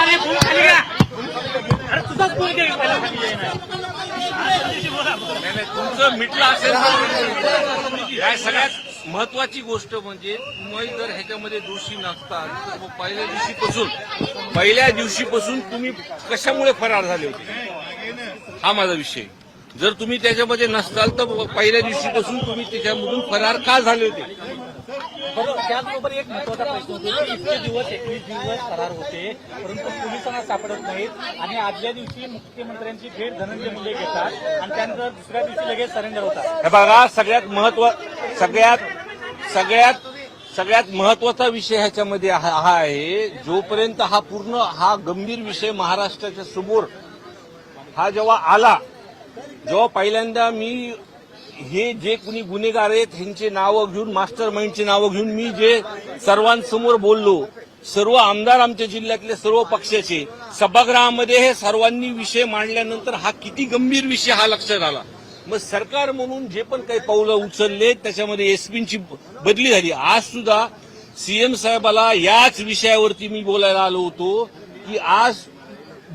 अरे फोन खाली घ्या अरे तुझाच फोन घे पहिला खाली ना. नाही, नाही, तुमचं मिटलं असेल तर या सगळ्यात महत्वाची गोष्ट म्हणजे तुम्ही जर ह्याच्यामध्ये दोषी नसताल तर मग पहिल्या दिवशीपासून पहिल्या दिवशीपासून तुम्ही कशामुळे फरार झाले होते? हा माझा विषय. जर तुम्ही त्याच्यामध्ये नसताल तर पहिल्या दिवशीपासून तुम्ही त्याच्यामधून फरार का झाले होते? बरोबर त्याचबरोबर एक महत्त्वाचा प्रश्न होतो की इतके दिवस एकवीस दिवस करार होते परंतु पोलिसांना सापडत नाहीत आणि आदल्या दिवशी मुख्यमंत्र्यांची भेट धनंजय मुंडे घेतात आणि त्यानंतर दुसऱ्या दिवशी लगेच सरेंडर होतात. हे बघा सगळ्यात महत्त्व सगळ्यात सगळ्यात सगळ्यात महत्त्वाचा विषय ह्याच्यामध्ये हा हा आहे. जोपर्यंत हा पूर्ण हा गंभीर विषय महाराष्ट्राच्या समोर हा जेव्हा आला जेव्हा पहिल्यांदा मी हे जे कुणी गुन्हेगार आहेत ह्यांचे नावं घेऊन मास्टर माइंडचे नावं घेऊन मी जे सर्वांसमोर बोललो सर्व आमदार आमच्या जिल्ह्यातले सर्व पक्षाचे सभागृहामध्ये हे सर्वांनी विषय मांडल्यानंतर हा किती गंभीर विषय हा लक्षात आला. मग सरकार म्हणून जे पण काही पावलं उचलले त्याच्यामध्ये एसपींची बदली झाली. आज सुद्धा सीएम साहेबाला याच विषयावरती मी बोलायला आलो होतो की आज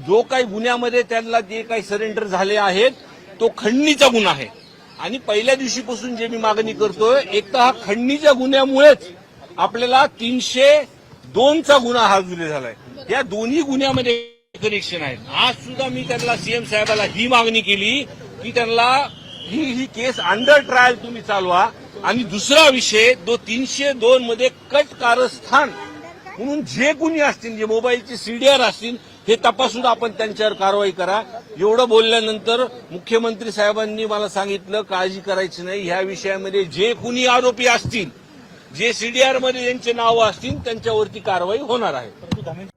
जो काही गुन्ह्यामध्ये त्यांना जे काही सरेंडर झाले आहेत तो खंडणीचा गुन्हा आहे. आणि पहिल्या दिवशीपासून जे मी मागणी करतोय एक तर हा खंडणीच्या गुन्ह्यामुळेच आपल्याला तीनशे दोनचा गुन्हा हा जुले झालाय. या दोन्ही गुन्ह्यामध्ये कनेक्शन आहेत. आज सुद्धा मी त्यांना सीएम साहेबाला ही मागणी केली की त्यांना ही ही केस अंडर ट्रायल तुम्ही चालवा. आणि दुसरा विषय तो तीनशे दोन मध्ये कट कारस्थान म्हणून जे गुन्हे असतील जे मोबाईलचे सीडीआर असतील हे तपासून आपण त्यांच्यावर कारवाई करा. एवढं बोलल्यानंतर मुख्यमंत्री साहेबांनी मला सांगितलं काळजी करायची नाही. ह्या विषयामध्ये जे कुणी आरोपी असतील जे सीडीआरमध्ये यांचे नावं असतील त्यांच्यावरती कारवाई होणार आहे.